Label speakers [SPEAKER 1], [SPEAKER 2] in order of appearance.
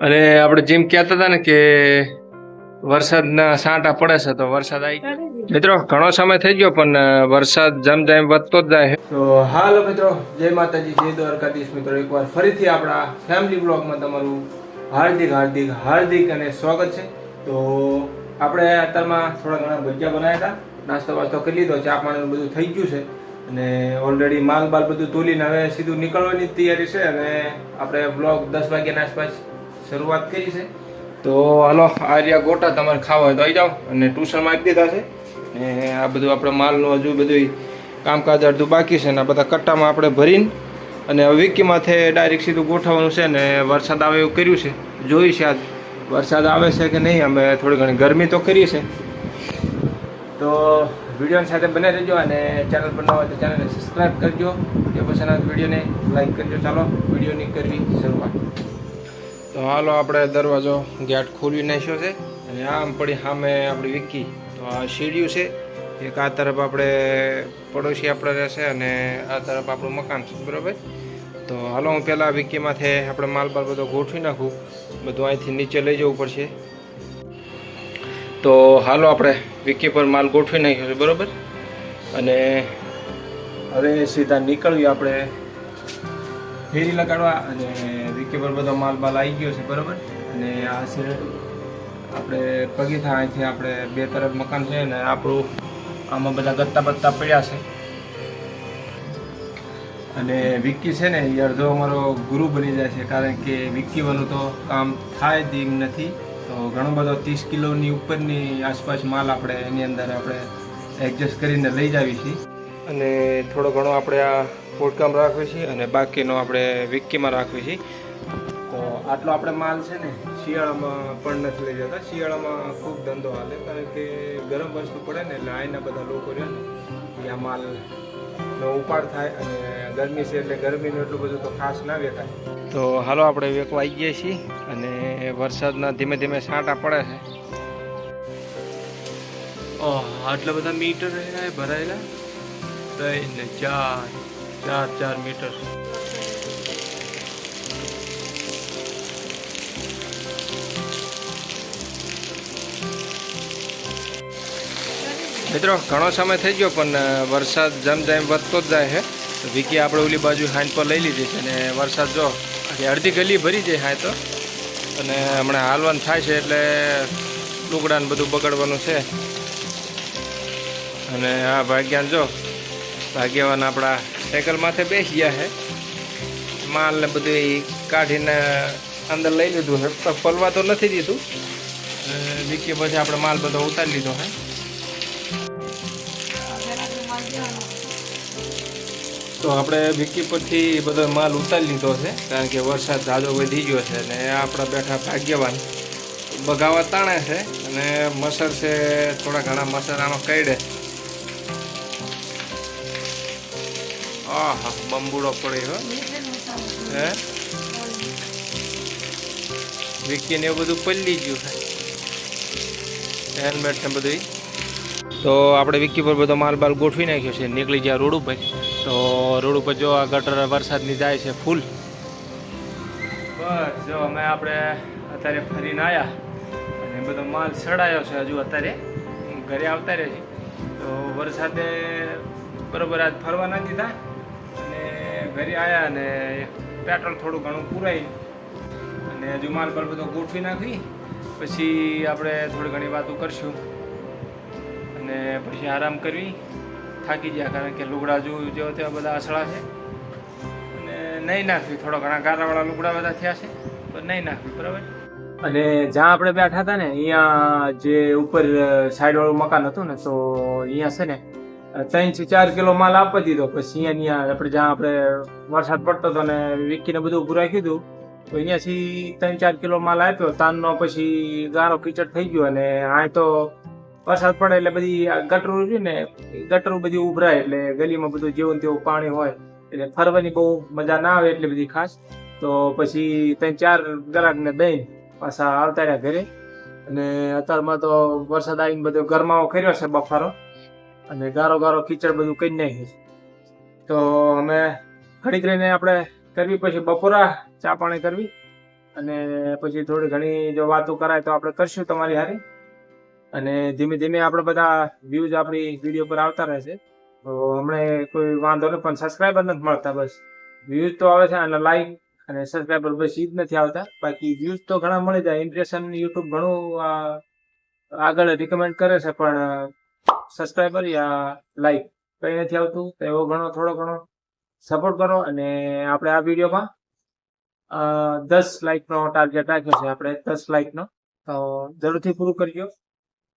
[SPEAKER 1] અને આપણે જેમ કહેતા હતા ને કે વરસાદના સાંટા પડે છે તો વરસાદ આવી મિત્રો ઘણો સમય થઈ ગયો પણ વરસાદ જેમ જેમ વધતો જ જાય તો હાલો મિત્રો જય માતાજી જય દ્વારકાધીશ મિત્રો એકવાર ફરીથી આપણા ફેમિલી બ્લોગમાં તમારું હાર્દિક હાર્દિક હાર્દિક અને સ્વાગત છે. તો આપણે અત્યારમાં થોડા ઘણા ભજીયા બનાવ્યા હતા. નાસ્તો વાસ્તો કરી લીધો ચા પાણીનું બધું થઈ ગયું છે. અને ઓલરેડી માલ બાલ બધું તોલીને હવે સીધું નીકળવાની તૈયારી છે. અને આપણે બ્લોગ દસ વાગ્યાના આસપાસ શરૂઆત કરી છે. તો હાલો આર્યા ગોટા, તમારે ખાવા હોય તો આવી જાઓ અને ટ્યુશનમાં આપી દીધા છે. ને આ બધું આપણે માલનું હજુ બધું કામકાજ અડધું બાકી છે ને આ બધા કટ્ટામાં આપણે ભરીને અને વિકીમાંથી ડાયરેક્ટ સીધું ગોઠવવાનું છે ને વરસાદ આવે એવું કર્યું છે. જોઈ છે આજ વરસાદ આવે છે કે નહીં? અમે થોડી ઘણી ગરમી તો કરી છે. તો વિડીયોની સાથે બને રહેજો અને ચેનલ પર ન હોય તો ચેનલને સબસ્ક્રાઈબ કરજો. વીડિયો પછી વિડીયોને લાઈક કરજો. ચાલો, વિડીયોની કરવી શરૂઆત. તો હાલો આપણે દરવાજો ગેટ ખોલી નાખ્યો છે અને આમ પડી સામે આપણી વિકી તો આ સીડિયું છે. એક આ તરફ આપણે પડોશી આપણે રહેશે અને આ તરફ આપણું મકાન છે. બરાબર? તો હાલો હું પહેલાં વિકીમાંથી આપણે માલ બાલ બધો ગોઠવી નાખું. બધું અહીંથી નીચે લઈ જવું પડશે. તો હાલો આપણે વિકી પર માલ ગોઠવી નાખ્યો છે. બરાબર? અને હવે સીધા નીકળ્યું આપણે. ફેરી લગાડવા અને વિકી પર બધો માલ બાલ આવી ગયો છે, બરાબર? અને આ છે આપણે પગીથા, અહીંથી આપણે બે તરફ મકાન છે ને આપણું આમાં બધા ગત્તા બત્તા પડ્યા છે. અને વિક્કી છે ને એ અડધો અમારો ગુરુ બની જાય છે, કારણ કે વિક્કી વાળું તો કામ થાય એમ નથી. તો ઘણો બધો ત્રીસ કિલોની ઉપરની આસપાસ માલ આપણે એની અંદર આપણે એડજસ્ટ કરીને લઈ જાવી છીએ. અને થોડો ઘણો આપણે આ પોટકામ રાખીએ છીએ અને બાકીનો આપણે વિક્કીમાં રાખીએ છીએ તો આટલો આપણે માલ છે ને, શિયાળામાં પણ નથી લઈ જતા. શિયાળામાં ખૂબ ધંધો હાલે, કારણ કે ગરમ વસ્તુ પડે ને એટલે અહીંના બધા લોકો રહે ને, એ આ માલ નો ઉપાડ થાય અને ગરમી છે એટલે ગરમીનું એટલું બધું તો ખાસ ના વેચાય તો હાલો આપણે વેકવા આવી ગયા છીએ અને વરસાદના ધીમે ધીમે છાંટા પડે છે. આટલા બધા મીટર ભરાયેલા? ત્રણ ને ચાર ચાર ચાર મીટર. મિત્રો, ઘણો સમય થઈ ગયો, પણ વરસાદ જેમ જેમ વધતો જ જાય છે. વિકી આપણે ઓલી બાજુ હાઈન પર લઈ લીધી છે, અને વરસાદ જો અડધી ગલી ભરી જાય હાય તો. અને હમણાં હાલવાનું થાય છે, એટલે ટુકડાને બધું બગડવાનું છે. અને આ ભાગ્યાન જો ભાગ્યવાન આપણા સાયકલ માથે બેસી ગયા છે. માલ ને બધું કાઢીને અંદર લઈ લીધું છે. તો પલવા તો નથી દીધું. અને પછી આપણે માલ બધો ઉતારી લીધો છે. તો આપણે વિકી પરથી બધો માલ ઉતારી લીધો છે. કારણ કે વરસાદ ઝાઝો વધી ગયો છે અને આપણા બેઠા ભાગ્યવાન બગાવા તાણે છે. અને મસર છે, થોડા ઘણા મસર આમાં કઈડે આહા, બંબુડો પડે, હો. હે? વિકીને એવું બધું પલ્લી ગયું હેલ્મેટ ને બધું તો આપણે વિકી પર બધો માલ બાલ ગોઠવી નાખ્યો છે. નીકળી ગયા રોડ ઉપર. તો રોડ ઉપર જો આ ગટર વરસાદની જાય છે ફૂલ. બસ, જો અમે આપણે અત્યારે ફરીને આવ્યા અને બધો માલ સડાયો છે હજુ અત્યારે. ઘરે આવતા રહે છે તો વરસાદે બરોબર આજ ફરવા નથી દીધા. ઘરે આવ્યા અને પેટ્રોલ થોડું ઘણું પૂરાય અને હજુ માલ પર બધો ગોઠવી નાખી. પછી આપણે થોડી ઘણી વાતો કરશું અને પછી આરામ કરવી. થાકી ગયા કારણ કે લુગડા જો જેવા તેવા બધા અસળા છે. અને નહીં નાખવી, થોડા ઘણા ગારાવાળા લુગડા બધા થયા છે, પણ નહીં નાખવી, બરાબર? અને જ્યાં આપણે બેઠા હતા ને, અહીંયા જે ઉપર સાઈડવાળું મકાન હતું ને, તો અહીંયા છે ને ત્રણથી ચાર કિલો માલ આપી દીધો. પછી અહીંયા આપણે જ્યાં આપણે વરસાદ પડતો હતો ને વિકીને બધું ઉભું રાખ્યું હતું, તો અહીંયાથી ત્રણ ચાર કિલો માલ આપ્યો. તાનનો પછી ગારો કીચડ થઈ ગયો અને આ તો વરસાદ પડે એટલે બધી ગટરું છે ને, ગટરું બધી ઉભરાય એટલે ગલીમાં બધું જેવું તેવું પાણી હોય એટલે ફરવાની બહુ મજા ના આવે એટલી બધી ખાસ. તો પછી ત્રણ ચાર ગ્રાહકને દઈને પાછા આવતા રહ્યા ઘરે. અને અત્યારમાં તો વરસાદ આવીને બધો ગરમાવો કર્યો છે બફારો. અને ગારો ગારો કીચડ બધું કરી નાખ્યું તો અમે ઘડીક રહીને આપણે કરવી પછી બપોરા ચા પાણી કરવી. અને પછી થોડી ઘણી જો વાતો કરાય તો આપણે કરશું તમારી હારી. અને ધીમે ધીમે આપણે બધા વ્યૂઝ આપણી વીડિયો પર આવતા રહેશે તો હમણાં કોઈ વાંધો નહીં, પણ સબસ્ક્રાઈબર નથી મળતા બસ. વ્યૂઝ તો આવે છે અને લાઈક અને સબસ્ક્રાઈબર બસ એ જ નથી આવતા. બાકી વ્યૂઝ તો ઘણા મળી જાય. ઇમ્પ્રેશન યુટ્યુબ ઘણું આગળ રિકમેન્ડ કરે છે, પણ સબસ્ક્રાઈબર યા લાઈક કંઈ નથી આવતું, તો એવો ઘણો, થોડો ઘણો સપોર્ટ કરો અને આપણે આ વિડીયોમાં દસ લાઈકનો ટાર્ગેટ રાખ્યો છે આપણે, દસ લાઈકનો તો જરૂરથી પૂરું કરજો.